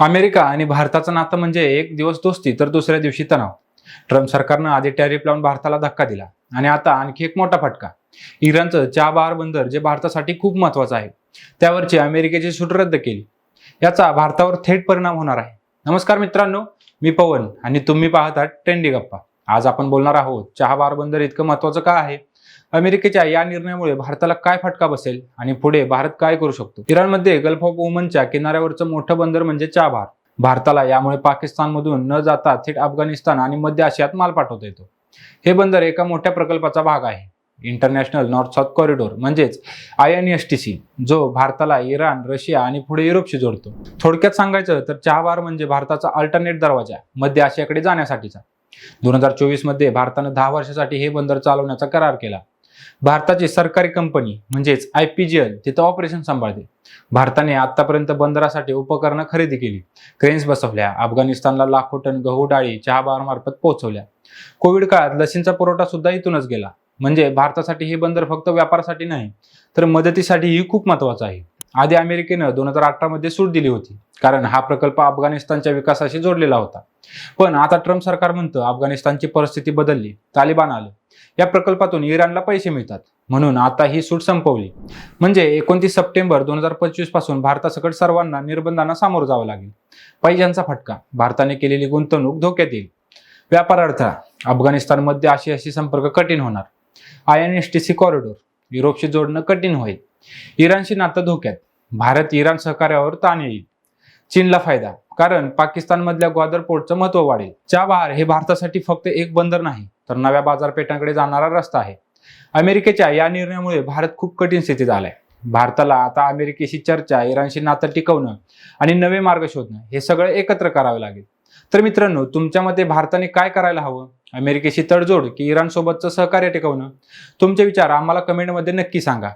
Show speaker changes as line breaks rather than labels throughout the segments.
America आणि भारताचं नातं म्हणजे एक दिवस दोस्ती तर दुसऱ्या दिवशी तणाव. ट्रम्प सरकारनं आधी टॅरिफ लावून भारताला धक्का दिला आणि आता आणखी एक मोठा फटका. इराणचं चाबार बंदर जे भारतासाठी खूप महत्वाचं आहे त्यावरची अमेरिकेची सूट रद्द केली. याचा भारतावर थेट परिणाम होणार आहे. नमस्कार मित्रांनो मी पवन आणि तुम्ही पाहतात ट्रेंडी गप्पा. आज आपण बोलणार आहोत चहाबार बंदर इतकं महत्वाचं का आहे? अमेरिकेच्या या निर्णयामुळे भारताला काय फटका बसेल आणि पुढे भारत काय करू शकतो? इराणमध्ये गल्फ ऑफ ओमनच्या किनाऱ्यावरचं मोठं बंदर म्हणजे चाबार भारताला यामुळे पाकिस्तानमधून न जाता थेट अफगाणिस्तान आणि मध्य आशियात माल पाठवता येतो. हे बंदर एका मोठ्या प्रकल्पाचा भाग आहे. इंटरनॅशनल नॉर्थ साऊथ कॉरिडोर म्हणजेच I N S T C जो भारताला इराण रशिया आणि पुढे युरोपशी जोडतो. थोडक्यात सांगायचं तर चहाबार म्हणजे भारताचा अल्टरनेट दरवाजा मध्य आशियाकडे जाण्यासाठीचा. दोन हजार चोवीसमध्ये भारतानं दहा वर्षासाठी हे बंदर चालवण्याचा करार केला. भारताची सरकारी कंपनी म्हणजेच आय पी जी एल तिथं ऑपरेशन सांभाळते. भारताने आतापर्यंत बंदरासाठी उपकरणं खरेदी केली. क्रेन्स बसवल्या अफगाणिस्तानला लाखो टन गहू डाळी चहाबार मार्फत पोहोचवल्या. कोविड काळात लसींचा पुरवठा सुद्धा इथूनच गेला. म्हणजे भारतासाठी हे बंदर फक्त व्यापारासाठी नाही तर मदतीसाठीही खूप महत्वाचं आहे. आधी अमेरिकेनं दोन हजार अठरा मध्ये सूट दिली होती कारण हा प्रकल्प अफगाणिस्तानच्या विकासाशी जोडलेला होता. पण आता ट्रम्प सरकार म्हणतं अफगाणिस्तानची परिस्थिती बदलली तालिबान आलं. या प्रकल्पातून इराणला पैसे मिळतात. म्हणून आता ही सूट संपवली. म्हणजे एकोणतीस सप्टेंबर दोन हजार पंचवीसपासून भारतासकट सर्वांना निर्बंधांना सामोरं जावं लागेल. पैशांचा फटका. भारताने केलेली गुंतवणूक धोक्यात येईल. व्यापार अडथळा अफगाणिस्तानमध्ये आशियाशी संपर्क कठीण होणार. I N S T C corridor. युरोपशी जोडणं कठीण होईल. इराणशी नातं धोक्यात. भारत इराण सहकार्यावर ताण येईल. चीनला फायदा कारण पाकिस्तानमधल्या ग्वादर पोर्टचं महत्त्व वाढेल. चाबहार हे भारतासाठी फक्त एक बंदर नाही तर नव्या बाजारपेठांकडे जाणारा रस्ता आहे. अमेरिकेच्या या निर्णयामुळे भारत खूप कठीण स्थितीत आलाय. भारताला आता अमेरिकेशी चर्चा इराणशी नातं टिकवणं आणि नवे मार्ग शोधणं हे सगळं एकत्र करावे लागेल. तर मित्रांनो तुमच्या मते भारताने काय करायला हवं? अमेरिकेशी तडजोड की इराण सोबतचं सहकार्य टिकवणं? तुमचे विचार आम्हाला कमेंटमध्ये नक्की सांगा.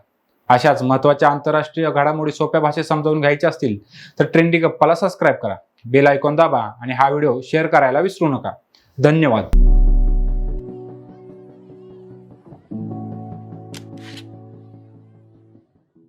अशाच महत्त्वाच्या आंतरराष्ट्रीय घडामोडी सोप्या भाषेत समजावून घ्यायच्या असतील तर ट्रेंडिंग गप्पाला सबस्क्राईब करा. बेल आयकॉन दाबा आणि हा व्हिडिओ शेअर करायला विसरू नका. धन्यवाद.